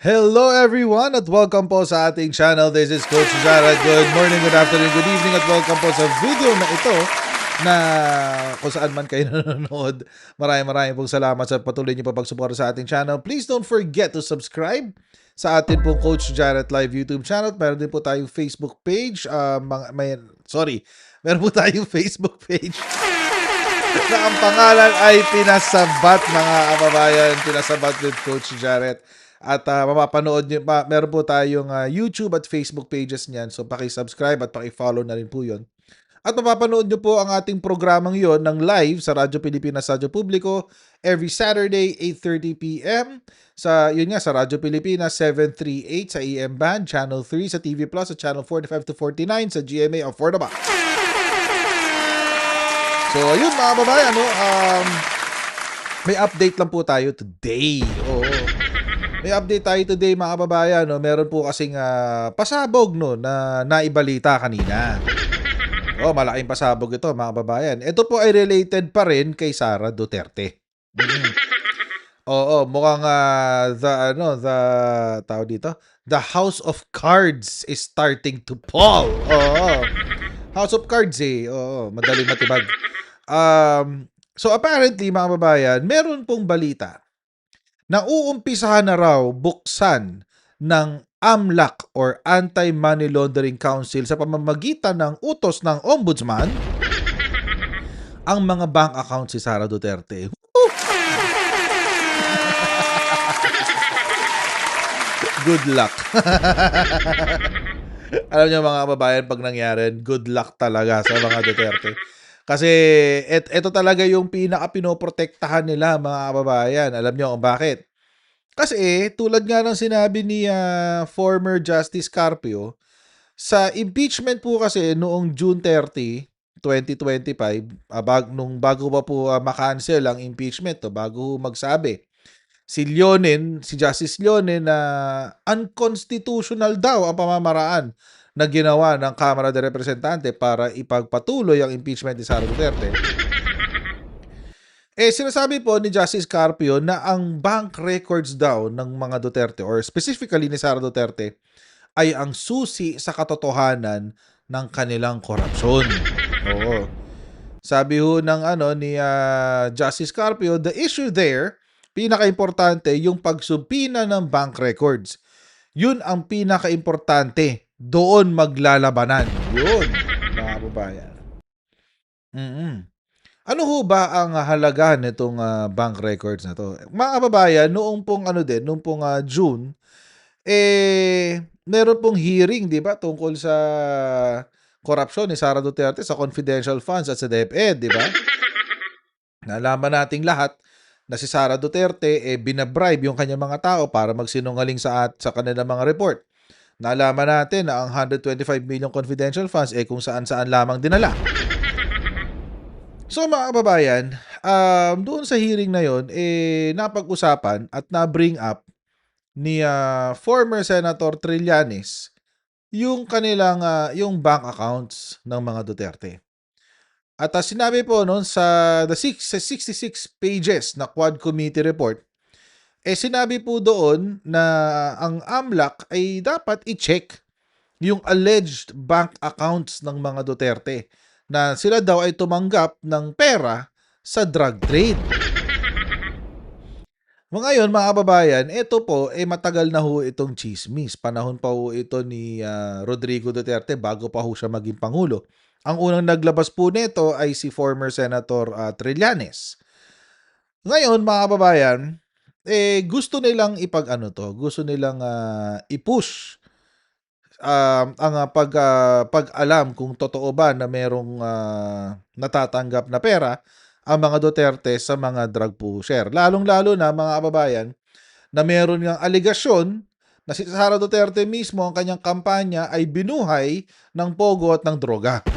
Hello everyone at welcome po sa ating channel. This is Coach Jared. Good morning, good afternoon, good evening at welcome po sa video na ito na kung saan man kayo nanonood. Maraming maraming pong salamat sa patuloy niyo po pagsuporta sa ating channel. Please don't forget to subscribe sa atin pong Coach Jared Live YouTube channel. Meron din po tayong Facebook page. Uh, mga, may, sorry, meron po tayong Facebook page na ang pangalan ay Pinasabat mga kababayan. Pinasabat with Coach Jared. At uh, mapapanood nyo, ma- meron po tayong uh, YouTube at Facebook pages niyan. So paki-subscribe at paki-follow na rin po 'yon. At mapapanood nyo po ang ating programang yon ng live sa Radyo Pilipinas Radyo Publiko every Saturday 8.30pm sa yun nga sa Radyo Pilipinas 738 sa AM band, Channel 3 sa TV Plus at Channel 45 to 49 sa GMA of Affordable. So ayun mga babae, ano, um, may update lang po tayo today. Oo. May update tayo today mga kababayan, no? Meron po kasing uh, pasabog no na naibalita kanina. Oh, malaking pasabog ito mga kababayan. Ito po ay related pa rin kay Sara Duterte. Oo, mukhang uh, the ano, the tao dito, the House of Cards is starting to fall. Oo. House of Cards eh. Oo, madali matibag. Um, so apparently mga kababayan, meron pong balita na uumpisahan na raw buksan ng AMLAC or Anti-Money Laundering Council sa pamamagitan ng utos ng Ombudsman ang mga bank account si Sara Duterte. good luck. Alam niyo mga kababayan, pag nangyari, good luck talaga sa mga Duterte. Kasi et, ito talaga yung pinaka pinoprotektahan nila mga kababayan. Alam niyo kung bakit? Kasi tulad nga ng sinabi ni uh, former Justice Carpio, sa impeachment po kasi noong June 30, 2025, uh, nung bago pa po uh, makancel ang impeachment, to, bago magsabi, si Leonin, si Justice Leonin na uh, unconstitutional daw ang pamamaraan na ginawa ng Kamara de Representante para ipagpatuloy ang impeachment ni Sara Duterte. Eh, sinasabi po ni Justice Carpio na ang bank records daw ng mga Duterte or specifically ni Sara Duterte ay ang susi sa katotohanan ng kanilang korupsyon. Oo. Sabi ho ng ano ni uh, Justice Carpio, the issue there, pinaka-importante yung pagsubpina ng bank records. Yun ang pinaka-importante doon maglalabanan. Yun, mga babayan. Mm-mm. Ano ho ba ang halaga nitong uh, bank records na to? Mga kababayan, noong pong ano din, noong pong uh, June, eh, meron pong hearing, di ba, tungkol sa korupsyon ni Sara Duterte sa confidential funds at sa DepEd, di ba? Nalaman nating lahat na si Sara Duterte eh binabribe yung kanyang mga tao para magsinungaling sa at sa kanilang mga report. Nalaman natin na ang 125 million confidential funds eh kung saan-saan lamang dinala. So mga kababayan, um, doon sa hearing na yon eh napag-usapan at na-bring up ni uh, former Senator Trillanes yung kanilang uh, yung bank accounts ng mga Duterte. At uh, sinabi po noon sa the six, sa 66 pages na Quad Committee report eh sinabi po doon na ang AMLAC ay dapat i-check yung alleged bank accounts ng mga Duterte na sila daw ay tumanggap ng pera sa drug trade. Ngayon mga kababayan, ito po eh, matagal na ho itong chismis. Panahon pa ho ito ni uh, Rodrigo Duterte bago pa ho siya maging pangulo. Ang unang naglabas po nito ay si former Senator uh, Trillanes. Ngayon mga kababayan, eh gusto nilang ipag-ano to, gusto nilang uh, i-push um, ang uh, pag uh, pag-alam kung totoo ba na merong uh, natatanggap na pera ang mga Duterte sa mga drug pusher. Lalong-lalo na mga kababayan na meron ng aligasyon na si Sara Duterte mismo ang kanyang kampanya ay binuhay ng pogo at ng droga.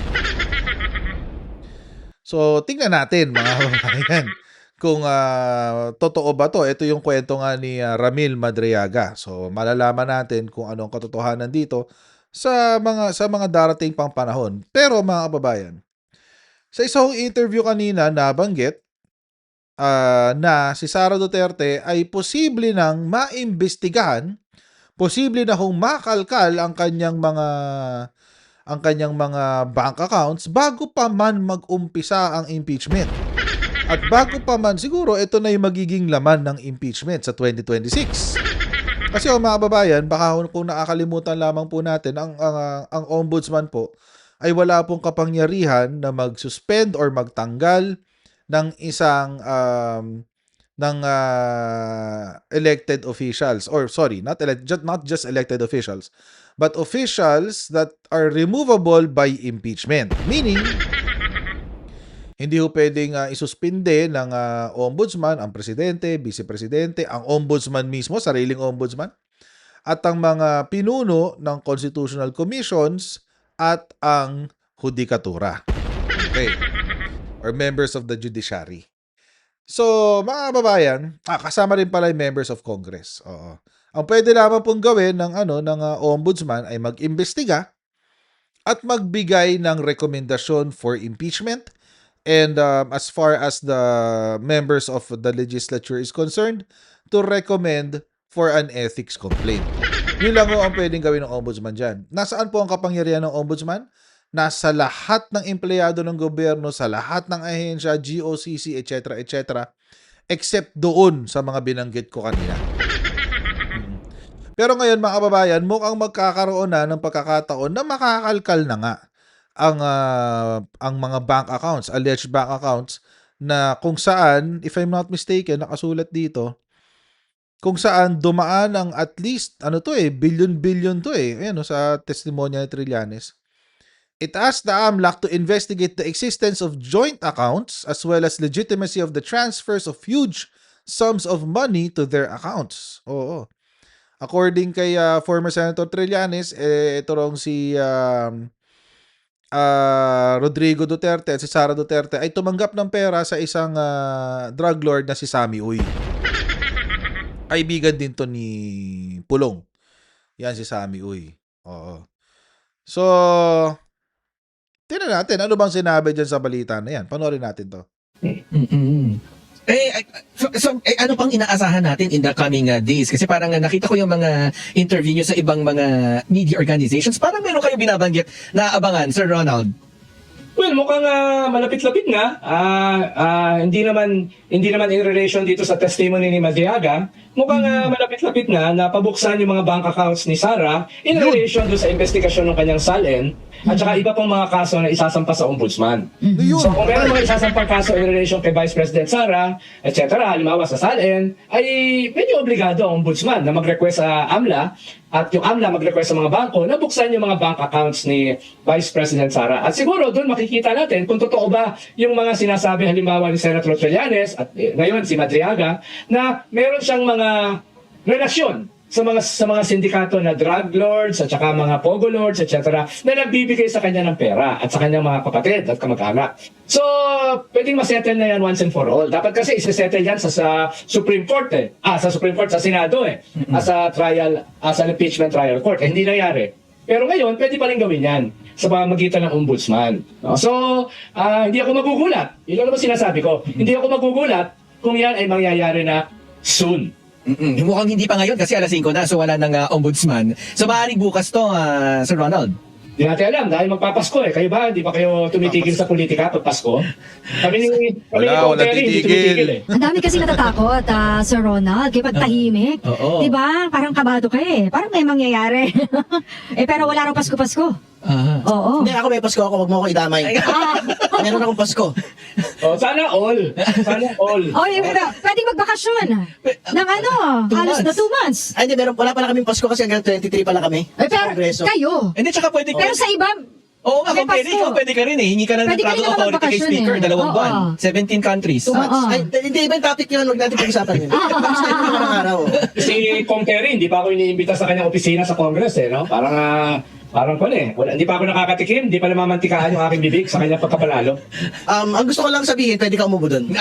So, tingnan natin mga kababayan kung uh, totoo ba to. Ito yung kwento nga ni uh, Ramil Madriaga. So malalaman natin kung anong katotohanan dito sa mga sa mga darating pang panahon. Pero mga kababayan, sa isang interview kanina nabanggit ah, na si Sara Duterte ay posible nang maimbestigahan, posible na kung makalkal ang kanyang mga ang kanyang mga bank accounts bago pa man mag-umpisa ang impeachment. At bago pa man siguro ito na yung magiging laman ng impeachment sa 2026. Kasi oh, mga kababayan, baka kung nakakalimutan lamang po natin, ang, ang, ang ombudsman po ay wala pong kapangyarihan na mag-suspend or magtanggal ng isang um, ng ah, elected officials or sorry, not elect, not just elected officials, but officials that are removable by impeachment. Meaning, hindi ho pwedeng ah, isuspinde ng ah, ombudsman, ang presidente, vice-presidente, ang ombudsman mismo, sariling ombudsman, at ang mga pinuno ng constitutional commissions at ang hudikatura. Okay. Or members of the judiciary. So, mga kababayan, ah, kasama rin pala yung members of Congress. Oo. Ang pwede lamang pong gawin ng ano ng ah, ombudsman ay mag-imbestiga at magbigay ng rekomendasyon for impeachment and um, as far as the members of the legislature is concerned to recommend for an ethics complaint. Yun lang ang pwedeng gawin ng ombudsman dyan. Nasaan po ang kapangyarihan ng ombudsman? Nasa lahat ng empleyado ng gobyerno, sa lahat ng ahensya, GOCC, etc., etc., except doon sa mga binanggit ko kanina. Pero ngayon mga kababayan, mukhang magkakaroon na ng pagkakataon na makakalkal na nga ang ah, ang mga bank accounts, alleged bank accounts na kung saan, if I'm not mistaken, nakasulat dito, kung saan dumaan ang at least, ano to eh, billion-billion to eh. Ayan, sa testimonya ni Trillanes. It asked the AMLAC to investigate the existence of joint accounts as well as legitimacy of the transfers of huge sums of money to their accounts. Oo. According kay ah, former Senator Trillanes, eh, ito rong si um, ah, Rodrigo Duterte at si Sara Duterte ay tumanggap ng pera sa isang ah, drug lord na si Sammy Uy. Kaibigan din to ni Pulong. Yan si Sammy Uy. Oo. So, tingnan natin ano bang sinabi dyan sa balita na yan. Panoorin natin to. Mm-mm. Eh, so, so, eh, ano pang inaasahan natin in the coming uh, days? Kasi parang uh, nakita ko yung mga interview nyo sa ibang mga media organizations. Parang meron kayo binabanggit na abangan, Sir Ronald. Well, mukhang ah, malapit-lapit na. Ah, ah, hindi naman hindi naman in relation dito sa testimony ni Madriaga. Mukhang ah, malapit-lapit na na pabuksan yung mga bank accounts ni Sarah in relation do sa investigasyon ng kanyang SALN at saka iba pang mga kaso na isasampa sa ombudsman. Yun. So kung meron mga isasampang kaso in relation kay Vice President Sara, etc., halimbawa sa SALN, ay medyo obligado ang ombudsman na mag-request sa AMLA at yung AMLA mag-request sa mga bangko na buksan yung mga bank accounts ni Vice President Sara. At siguro doon makikita natin kung totoo ba yung mga sinasabi halimbawa ni Senator Trillanes at eh, ngayon si Madriaga na meron siyang mga relasyon sa mga sa mga sindikato na drug lords at saka mga pogo lords etc. na nagbibigay sa kanya ng pera at sa kanyang mga kapatid at kamag-anak. So, pwedeng masettle na yan once and for all. Dapat kasi isisettle yan sa, sa Supreme Court eh. Ah, sa Supreme Court, sa Senado eh. As a trial, as an impeachment trial court. Eh, hindi nangyari. Pero ngayon, pwede pa rin gawin yan sa pamamagitan ng ombudsman. No? So, ah, hindi ako magugulat. Yun lang naman sinasabi ko. Hindi ako magugulat kung yan ay mangyayari na soon. Mm-mm. Mukhang hindi pa ngayon kasi alas 5 na so wala nang uh, ombudsman. So maaaring bukas to, uh, Sir Ronald. Hindi natin alam dahil magpapasko eh. Kayo ba? Hindi ba kayo tumitigil sa politika pag Pasko? Kami ni, kami ni Wala, Kong wala Terry, hindi titigil. tumitigil eh. Ang dami kasi natatakot, ah, Sir Ronald. Kaya pag tahimik, Oo. di ba? Parang kabado ka eh. Parang may mangyayari. eh, pero wala raw Pasko-Pasko. Ah. Oo. Hindi, ako may Pasko ako. Huwag mo ako idamay. Ah, Meron akong Pasko. Oh, sana all. Sana all. oh, eh, pero pwedeng magbakasyon. Ng ano, Two halos na months. two months. Ay, hindi, meron, wala pala kaming Pasko kasi hanggang 23 pala kami. Eh, Sa pero Kongreso. kayo. Hindi, tsaka pwede Pero sa iba, Oo nga, May kung pwede, Pasko. ikaw pwede ka rin eh. Hingi ka ng Pwede ka travel naman authority kay magbakasyon speaker, eh. dalawang Oo. buwan. 17 countries. Two months. Oo. Ay, hindi, iba yung topic yun. Huwag natin pag-usapan yun. Basta ito naman ang araw. Si Kong Terry, hindi pa ako iniimbita sa kanyang opisina sa Congress eh, no? Parang ah, Parang ko eh. Wala, hindi pa ako nakakatikim, hindi pa namamantikaan yung aking bibig sa kanyang pagkapanalo. Um, ang gusto ko lang sabihin, pwede ka umubo doon.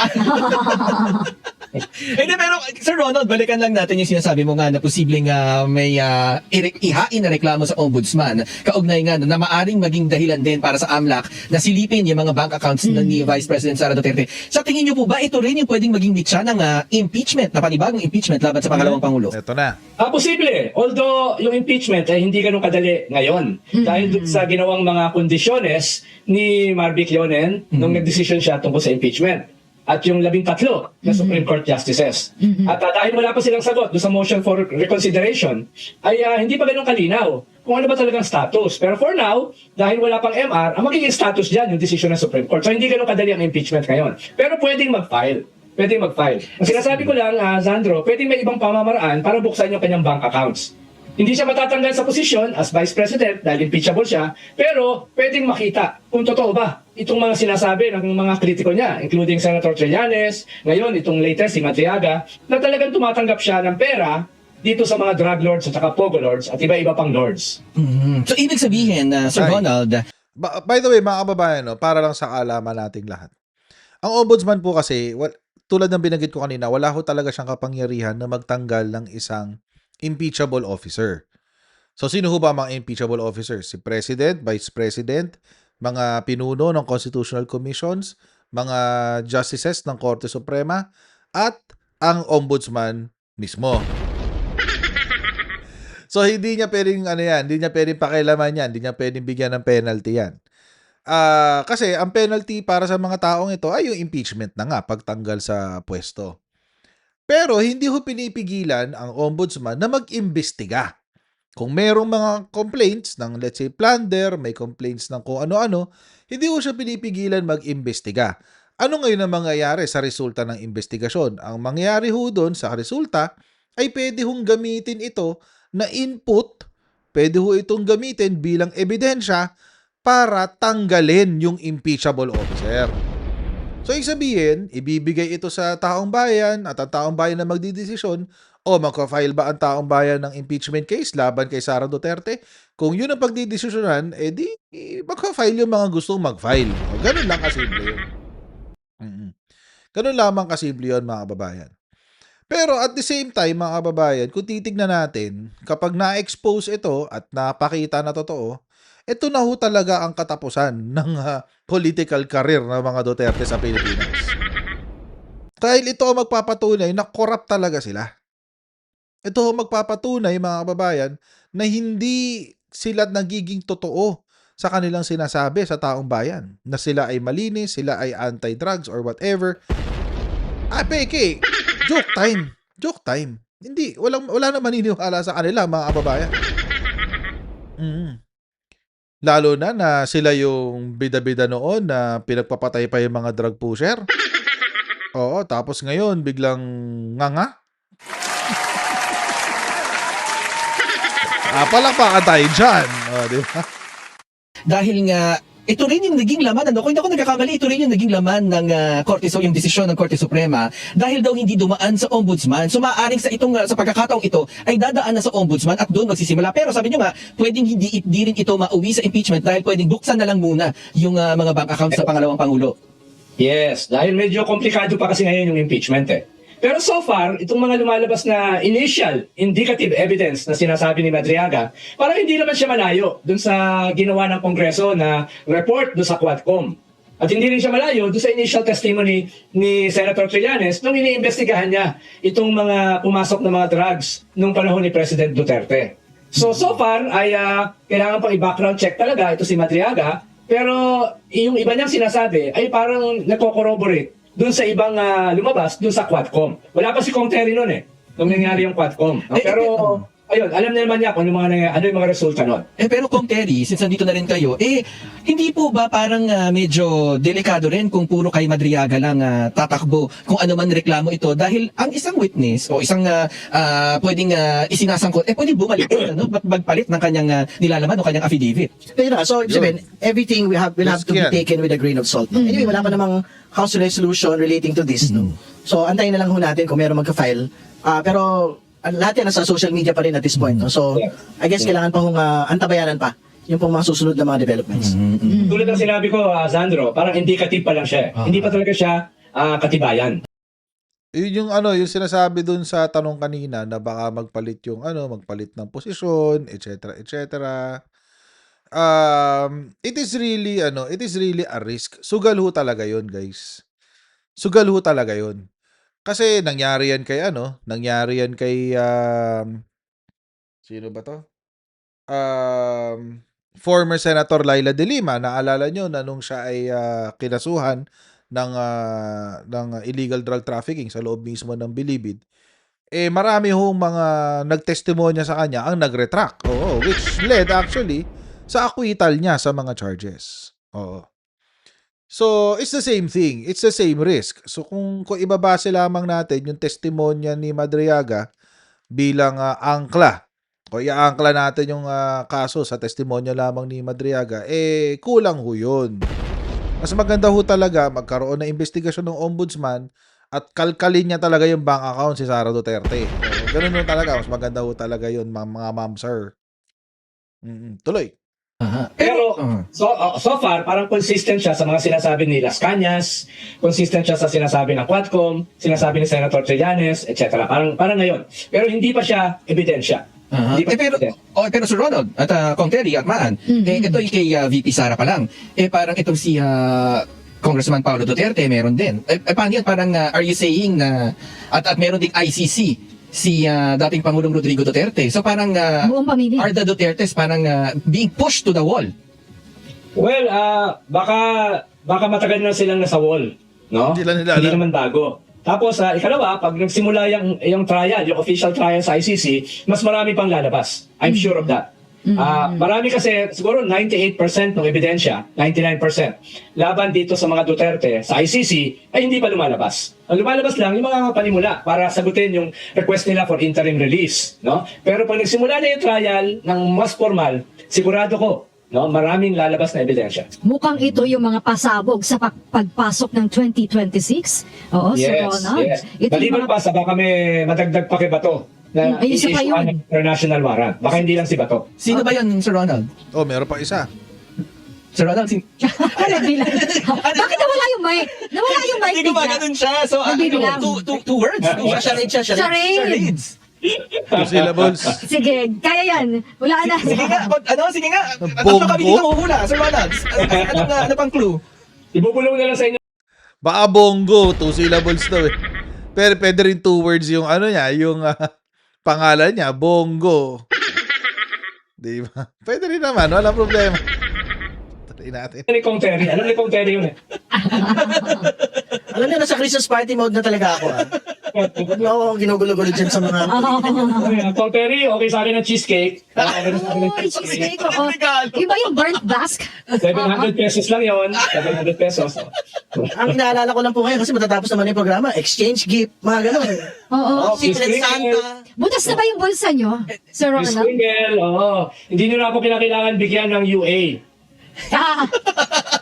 Hindi, pero Sir Ronald, balikan lang natin yung sinasabi mo nga na posibleng ah, may ire- ihain na reklamo sa ombudsman. Kaugnay nga na maaring maging dahilan din para sa AMLAC na silipin yung mga bank accounts na ni Vice President Sara Duterte. Sa tingin niyo po ba ito rin yung pwedeng maging mitsa ng ah, impeachment, na panibagong impeachment laban sa pangalawang Pangulo? Ito na. Ah, posible. Although yung impeachment ay hindi ganun kadali ngayon. Dahil dun sa ginawang mga kondisyones ni Marvick Leonen nung nagdesisyon siya tungkol sa impeachment. At yung labing tatlo na Supreme Court Justices. At ah, dahil wala pa silang sagot doon sa motion for reconsideration, ay ah, hindi pa ganun kalinaw kung ano ba talagang status. Pero for now, dahil wala pang MR, ang magiging status dyan yung decision ng Supreme Court. So hindi ganun kadali ang impeachment ngayon. Pero pwedeng mag-file. Pwedeng mag-file. Ang sinasabi ko lang, ah, Zandro, pwedeng may ibang pamamaraan para buksan yung kanyang bank accounts. Hindi siya matatanggal sa posisyon as Vice President dahil impeachable siya, pero pwedeng makita kung totoo ba itong mga sinasabi ng mga kritiko niya, including Senator Trillanes, ngayon itong latest si Matriaga, na talagang tumatanggap siya ng pera dito sa mga drug lords at saka pogo lords at iba-iba pang lords. Mhm. So, ibig sabihin, na Sir Ay. Ronald, Ba- by the way, mga kababayan, no, para lang sa kaalaman nating lahat. Ang ombudsman po kasi, wal, tulad ng binanggit ko kanina, wala ho talaga siyang kapangyarihan na magtanggal ng isang impeachable officer. So, sino ho ba mga impeachable officers? Si President, Vice President, mga pinuno ng Constitutional Commissions, mga justices ng Korte Suprema, at ang ombudsman mismo. So hindi niya pwedeng ano yan, hindi niya pwedeng pakialaman yan, hindi niya pwedeng bigyan ng penalty yan. Ah, kasi ang penalty para sa mga taong ito ay yung impeachment na nga pagtanggal sa pwesto. Pero hindi ho pinipigilan ang ombudsman na mag-imbestiga. Kung merong mga complaints ng let's say plunder, may complaints ng kung ano-ano, hindi ho siya pinipigilan mag-imbestiga. Ano ngayon ang mangyayari sa resulta ng investigasyon? Ang mangyayari ho doon sa resulta ay pwede hong gamitin ito na input, pwede ho itong gamitin bilang ebidensya para tanggalin yung impeachable officer. So, ibig sabihin, ibibigay ito sa taong bayan at ang taong bayan na magdidesisyon o magka-file ba ang taong bayan ng impeachment case laban kay Sara Duterte? Kung yun ang pagdidesisyonan, eh di magka-file yung mga gustong mag-file. O, ganun lang kasimple yun. Mm-mm. Ganun lamang kasimple yun, mga kababayan. Pero at the same time, mga kababayan, kung titignan natin, kapag na-expose ito at napakita na totoo, ito na ho talaga ang katapusan ng ah, political career ng mga Duterte sa Pilipinas. Dahil ito ang magpapatunay na corrupt talaga sila. Ito ang magpapatunay, mga kababayan, na hindi sila nagiging totoo sa kanilang sinasabi sa taong bayan. Na sila ay malinis, sila ay anti-drugs or whatever. Ah, peke. Joke time. Joke time. Hindi, walang, wala na maniniwala sa kanila, mga kababayan. Mm. Lalo na na sila yung bida-bida noon na pinagpapatay pa yung mga drug pusher. Oo, tapos ngayon biglang nganga. ah, palakpakan tayo dyan. O, di ba? dahil nga ito rin yung naging laman, ano, kung hindi ako nagkakamali, ito rin yung naging laman ng uh, Korte, so yung desisyon ng Korte Suprema, dahil daw hindi dumaan sa Ombudsman, so maaaring sa itong, ah, sa pagkakataong ito, ay dadaan na sa Ombudsman at doon magsisimula. Pero sabi nyo nga, pwedeng hindi, hindi rin ito mauwi sa impeachment dahil pwedeng buksan na lang muna yung ah, mga bank accounts sa pangalawang Pangulo. Yes, dahil medyo komplikado pa kasi ngayon yung impeachment eh. Pero so far, itong mga lumalabas na initial indicative evidence na sinasabi ni Madriaga, parang hindi naman siya malayo dun sa ginawa ng Kongreso na report dun sa Quadcom. At hindi rin siya malayo dun sa initial testimony ni Senator Trillanes nung iniimbestigahan niya itong mga pumasok na mga drugs nung panahon ni President Duterte. So, so far ay ah, kailangan pang i-background check talaga ito si Madriaga pero yung iba niyang sinasabi ay parang nagko-corroborate dun sa ibang ah, lumabas dun sa Quadcom. Wala pa si Kong Terry nun eh, nung nangyari yung Quadcom. Eh, Pero, ayun, alam na naman niya kung ano, yung mga, nangy- ano yung mga resulta nun. Eh pero kung Terry, since nandito na rin kayo, eh hindi po ba parang ah, medyo delikado rin kung puro kay Madriaga lang ah, tatakbo kung ano man reklamo ito dahil ang isang witness o isang ah, ah, pwedeng ah, isinasangkot, eh pwedeng bumalik ano, ba't magpalit ng kanyang ah, nilalaman o kanyang affidavit. Kaya na, so ibig sabihin, everything we have will have to be yan. taken with a grain of salt. No? Anyway, wala pa namang house resolution relating to this. No? So antayin na lang ho natin kung meron magka-file. Ah, pero lahat yan nasa social media pa rin at this point. No? So I guess kailangan pa hong ah, antabayanan pa yung pong mga susunod na mga developments. Mm-hmm. Tulad ng sinabi ko, ah, Sandro, parang indicative pa lang siya. eh. Ah. Hindi pa talaga siya ah, katibayan. Yun yung ano, yung sinasabi dun sa tanong kanina na baka magpalit yung ano, magpalit ng posisyon, etc. etc. Um, it is really ano, it is really a risk. Sugal ho talaga 'yon, guys. Sugal ho talaga 'yon. Kasi nangyari yan kay ano, nangyari yan kay um, sino ba 'to? Um, former Senator Laila De Lima, naalala nyo na nung siya ay ah, kinasuhan ng ah, ng illegal drug trafficking sa loob mismo ng Bilibid. Eh marami hong mga nagtestimonya sa kanya ang nagretract. Oo, which led actually sa acquittal niya sa mga charges. Oo. So, it's the same thing. It's the same risk. So, kung, kung ibabase lamang natin yung testimonya ni Madriaga bilang ah, angkla, o iaangkla natin yung ah, kaso sa testimonya lamang ni Madriaga, eh, kulang ho yun. Mas maganda ho talaga magkaroon ng investigasyon ng ombudsman at kalkalin niya talaga yung bank account si Sara Duterte. O, ganun ho talaga. Mas maganda ho talaga yun, ma- mga ma'am, sir. Mm, tuloy. Pero Ah. so uh, so far parang consistent siya sa mga sinasabi ni Las Cañas, consistent siya sa sinasabi ng Quadcom, sinasabi ni Senator Trillanes, etc. Parang parang ngayon. Pero hindi pa siya ebidensya. Pa Eh, pero, oh, pero Sir Ronald, at uh, Kong Terry at Maan, eh, ito yung kay ah, VP Sara pa lang. Eh, parang itong si ah, Congressman Paulo Duterte, meron din. Eh, eh, paano yan? Parang, ah, are you saying na, at, at meron ding ICC, si ah, dating Pangulong Rodrigo Duterte. So parang, ah, Buong pamilya. are the Dutertes parang ah, being pushed to the wall? Well, ah baka baka matagal na silang nasa wall, no? Hindi lang nila Hindi alam. naman bago. Tapos, ah, ikalawa, pag nagsimula yung, yung trial, yung official trial sa ICC, mas marami pang lalabas. I'm sure of that. Ah, marami kasi, siguro 98% ng ebidensya, 99%, laban dito sa mga Duterte sa ICC ay hindi pa lumalabas. Ang lumalabas lang yung mga panimula para sagutin yung request nila for interim release. No? Pero pag nagsimula na yung trial ng mas formal, sigurado ko, no, maraming lalabas na ebidensya. Mukhang ito yung mga pasabog sa pag- pagpasok ng 2026. Oo, Sir Yes, Ronald. yes. Ito Maliban mga pa sa baka may madagdag pa kay Bato na Mm, ayun, isa pa yun. international warrant. Baka hindi lang si Bato. Sino ba yan, Sir Ronald? Oh, meron pa isa. Sir Ronald, sin- Ano bilang? Bakit nawala yung mic? Nawala yung mic Hindi ko ba bigla? ganun siya? So, ah, ano, two, two, two words? Two words. Charade siya, charade. Charade. Charades. Two syllables. Sige, kaya yan. Wala na. Sige nga, pag- ano, sige nga. Bombo? Tatlo kami dito huhula, Sir Ronald. Ano, ano, ano, ano pang clue? Ibubulong na lang sa inyo Baka bongo, two syllables daw eh. Pero pwede rin two words yung ano niya, yung ah, pangalan niya, bongo. Di ba? Pwede rin naman, wala problema. Tuloy natin. ni Kong Terry. Alam ni Kong Terry yun eh. Alam niyo, nasa Christmas party mode na talaga ako. Ah. Huwag niyo ako ginugulo-gulo dyan sa mga... Okay, Kong Terry, okay sa akin ng cheesecake. Okay rin sa akin ng Oh, cheesecake. cheesecake. oo. Iba yung burnt bask. 700 pesos lang yon 700 pesos. Ang inaalala ko lang po ngayon kasi matatapos naman yung programa, exchange gift, mga ganun. Oo. Oh, Secret Christmas. Santa. Butas na ba yung bulsa nyo, Sir Miss Ronald? Oo. Hindi nyo na ako kinakailangan bigyan ng UA. Ah,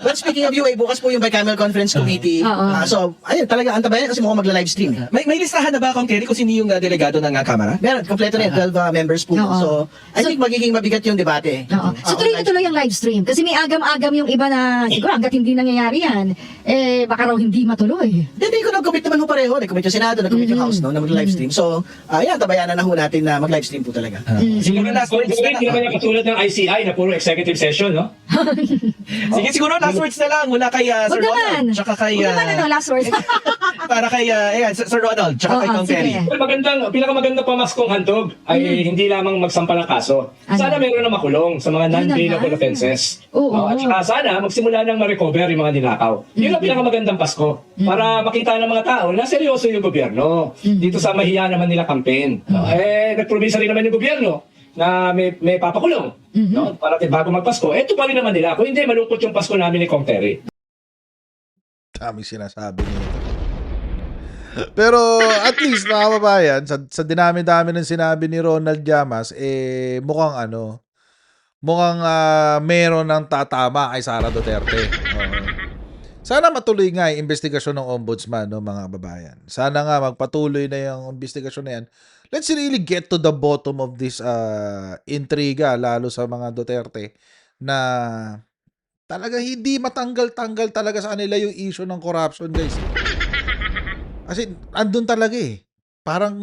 Well, speaking of UA, bukas po yung Bicameral Conference Committee. Oo. Ah, so, ayun, talaga, antabayan kasi mukhang magla-live stream. May, may listahan na ba, Kong Terry, kung sino yung uh, delegado ng uh, Kamara? Meron, kompleto na yun, 12 uh, members po. Oo. So, I think magiging mabigat yung debate. Oo. So Ah, tuloy na tuloy ang live stream. Kasi may agam-agam yung iba na siguro hanggat hindi nangyayari yan, eh baka raw hindi matuloy. Hindi ko nag-commit naman ho pareho. Nag-commit yung Senado, nag-commit yung House, no, na mag-live stream. So, ayan, tabayanan na ho natin na mag-live stream po talaga. Siguro last Kung words na hindi naman lang. yung katulad ng ICI na puro executive session, no? Sige, siguro last words na lang mula kay uh, Huwag Sir naman. Ronald. Tsaka kay... Huwag naman uh, ano, last words. para kay, uh, ayan, Sir Sir Ronald. Tsaka kay Oo, Kong Terry. sige. Well, magandang, pinakamagandang pamaskong handog ay hindi lamang magsampa ng kaso. Ano? Sana meron na makulong sa mga non-bailable naman. offenses. Oo. At saka sana magsimula nang ma-recover yung mga ninakaw. Yun ang pinakamagandang Pasko. Para makita ng mga tao na seryoso yung gobyerno. Dito sa mahiya naman nila campaign. No? Eh, nagpromisa rin naman yung gobyerno na may, may papakulong. No? Para bago magpasko. Ito pa rin naman nila. Kung hindi, malungkot yung Pasko namin ni Kong Terry. Daming sinasabi nito. Pero at least mga kababayan, sa, sa dinami-dami ng sinabi ni Ronald Llamas, eh mukhang ano, mukhang ah, meron ng tatama kay Sara Duterte. Oo. Sana matuloy nga yung investigasyon ng ombudsman, no, mga kababayan. Sana nga magpatuloy na yung investigasyon na yan. Let's really get to the bottom of this uh, intriga, lalo sa mga Duterte, na talaga hindi matanggal-tanggal talaga sa kanila yung issue ng corruption, guys. Kasi andun talaga eh. Parang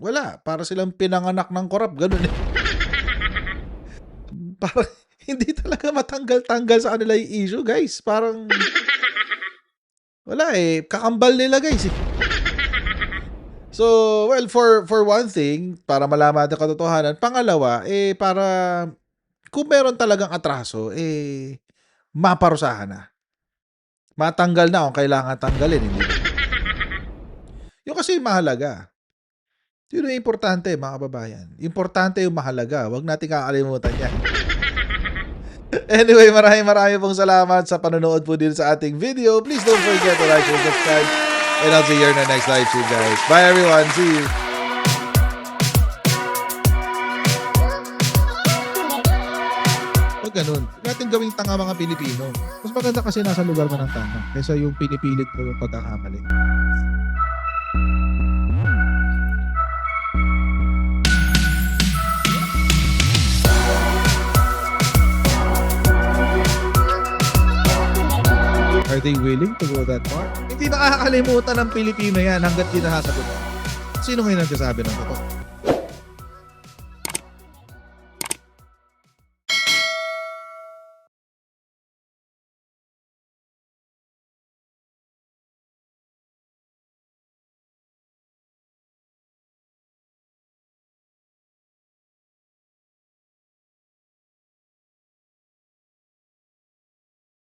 wala, para silang pinanganak ng corrupt, ganun eh. Parang hindi talaga matanggal-tanggal sa kanila yung issue, guys. Parang wala eh, kakambal nila, guys. Eh. So, well, for for one thing, para malaman natin katotohanan. Pangalawa, eh, para kung meron talagang atraso, eh, maparusahan na. Matanggal na kung kailangan tanggalin, hindi? Yung kasi mahalaga. Yun yung importante, mga kababayan. Importante yung mahalaga. Huwag natin kakalimutan yan. anyway, maraming maraming pong salamat sa panonood po din sa ating video. Please don't forget to like and subscribe. And I'll see you in the next live stream, guys. Bye, everyone. See you. Huwag ganun. Natin gawing tanga mga Pilipino. Mas maganda kasi nasa lugar mo ng tama kaysa yung pinipilit mo yung pagkakamali. They willing to go that far? Hindi nakakalimutan ng Pilipino yan hanggat di nasasagot. Sino ngayon nagsasabi ng totoo?